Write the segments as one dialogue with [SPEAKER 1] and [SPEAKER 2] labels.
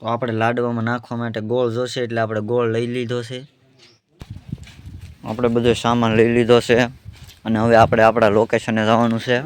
[SPEAKER 1] તો આપણે લાડવામાં નાખવા માટે ગોળ જોશે એટલે આપણે ગોળ લઈ લીધો છે. આપણે બધો સામાન લઈ લીધો છે અને હવે આપણે આપણા લોકેશને જવાનું છે.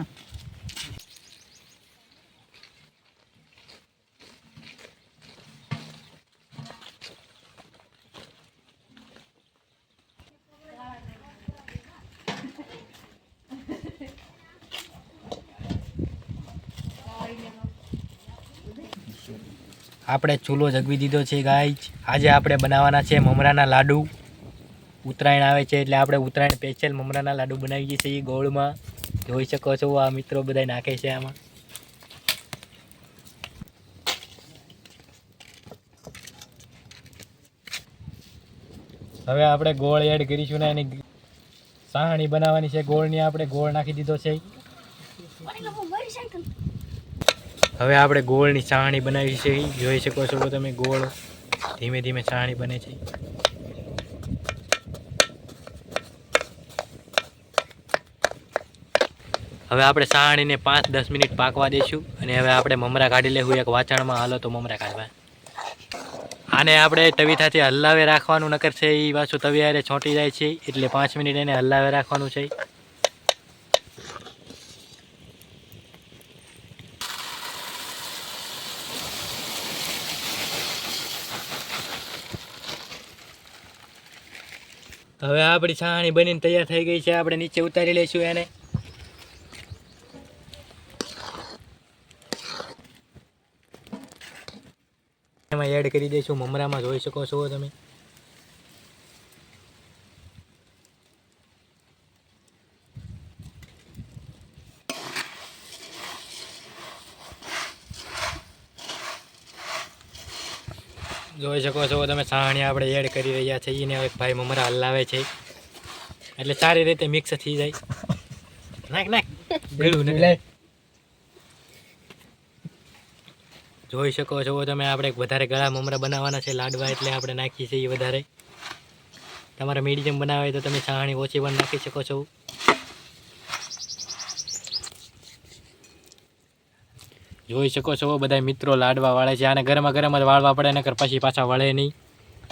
[SPEAKER 2] આપણે ચૂલો જગવી દીધો છે ગાય આજે આપણે બનાવવાના છે મમરાના લાડુ. ઉત્તરાયણ આવે છે એટલે આપણે ઉત્તરાયણ સ્પેશિયલ મમરાના લાડુ બનાવીએ છીએ ગોળમાં. જોઈ શકો છો, આ મિત્રો બધા નાખે છે આમાં. હવે આપણે ગોળ એડ કરીશું ને એની સાહણી બનાવવાની છે. ગોળની આપણે ગોળ નાખી દીધો છે. હવે આપણે ગોળની ચાણી બનાવી છે. જોઈ શકો છો તમે ગોળ ધીમે ધીમે ચાણી બને છે. હવે આપણે સાણીને પાંચ દસ મિનિટ પાકવા દઈશું અને હવે આપણે મમરા કાઢી લેવું. એક વાચણમાં હાલો તો મમરા કાઢવા. આને આપણે તવીથાથી હલાવે રાખવાનું, નકર છે એ પાછું તવિયારે છોંટી જાય છે. એટલે પાંચ મિનિટ એને હલાવે રાખવાનું છે. હવે આપણી છાણી બનીને તૈયાર થઈ ગઈ છે. આપણે નીચે ઉતારી લઈશું એને. એમાં એડ કરી દઈશું. મમરામાં જોઈ શકો છો તમે. જોઈ શકો છો તમે સાણી આપણે એડ કરી રહ્યા છીએ. ને એક ભાઈ મમરા હલાવે છે. એટલે સારી રીતે મિક્સ થઈ જાય. નાખ નાખ. ભેળું ને. જોઈ શકો છો તમે આપણે વધારે ગળા મમરા બનાવવાના છે લાડવા એટલે આપણે નાખીએ છીએ વધારે. તમારે મીડિયમ બનાવે તો તમે છાણી ઓછી પણ નાખી શકો છો. જોઈ શકો છો બધા મિત્રો લાડવા વાળે છે. આને ગરમા ગરમ જ વાળવા પડે, નકર પછી પાછા વળે નહીં.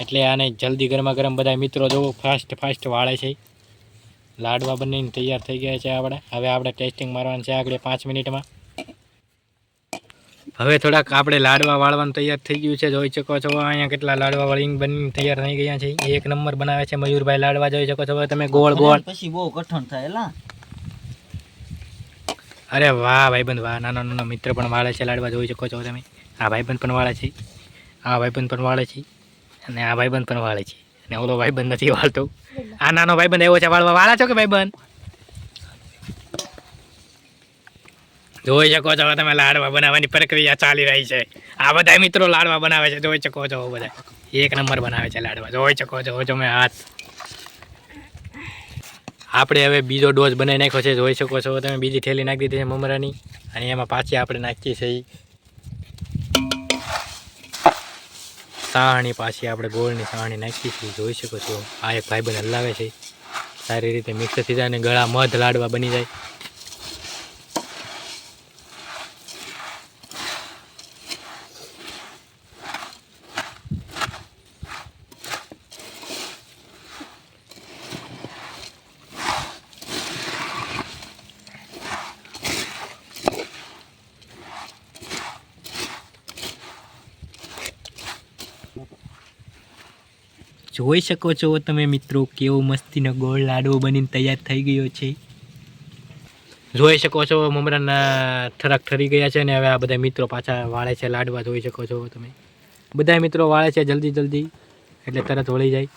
[SPEAKER 2] એટલે આને જલ્દી ગરમા ગરમ બધા મિત્રો જોવો ફાસ્ટ ફાસ્ટ વાળે છે. લાડવા બનીને તૈયાર થઈ ગયા છે આપણે. હવે આપણે ટેસ્ટિંગ મારવાનું છે આગળ પાંચ મિનિટમાં. હવે થોડાક આપણે લાડવા વાળવાનું તૈયાર થઈ ગયું છે. જોઈ શકો છો, અહીંયા કેટલા લાડવા વળીને બનીને તૈયાર થઈ ગયા છે. એક નંબર બનાવે છે મયુરભાઈ લાડવા. જોઈ શકો છો, હવે તમે ગોળ ગોળ
[SPEAKER 1] પછી બહુ કઠણ થાય
[SPEAKER 2] અરે વાહ, ભાઈબંધ, વાહ. નાનો નાનો મિત્ર પણ વાળે છે, લાડવા જોઈ શકો છો તમે. આ ભાઈબંધ પણ વાળે છે. આ ભાઈબંધ પણ વાળે છે અને આ ભાઈબંધ પણ વાળે છે. અને ઓલો ભાઈબંધ નથી વાળતો. આ નાનો ભાઈબંધ એવો છે, વાળવા વાળા છો કે ભાઈબંધ? જોઈ શકો છો તમે, લાડવા બનાવવાની પ્રક્રિયા ચાલી રહી છે. આ બધા મિત્રો લાડવા બનાવે છે, જોઈ શકો છો બધા. એક નંબર બનાવે છે લાડવા. જોઈ શકો છો તમે હાથ. આપણે હવે બીજો ડોઝ બનાવી નાખ્યો છે, જોઈ શકો છો. તમે બીજી થેલી નાખી દીધી છે મમરાની. અને એમાં પાછી આપણે નાખીએ છીએ સાહણી. પાછી આપણે ગોળની સાહણી નાખીએ છીએ, જોઈ શકો છો. આ એક ભાઈબંધ હલાવે છે. સારી રીતે મિક્સ થઈ જાય અને ગળા મધ લાડવા બની જાય. જોઈ શકો છો તમે મિત્રો કેવો મસ્તીનો ગોળ લાડવો બનીને તૈયાર થઈ ગયો છે. જોઈ શકો છો મમરાના થરાક ઠરી ગયા છે ને હવે આ બધા મિત્રો પાછા વાળે છે લાડવા જોઈ શકો છો તમે. બધા મિત્રો વાળે છે જલ્દી જલ્દી, એટલે તરત વળી જાય.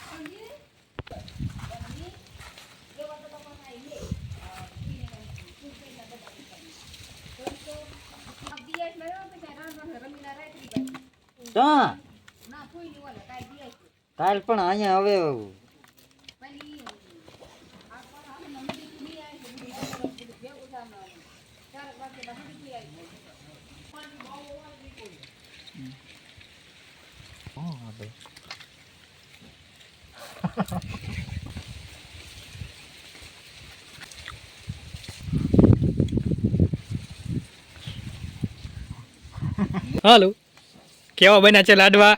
[SPEAKER 1] ક્યાં કાલ પણ અહીંયા હવે
[SPEAKER 2] હાલો. કેવા બન્યા છે લાડવા?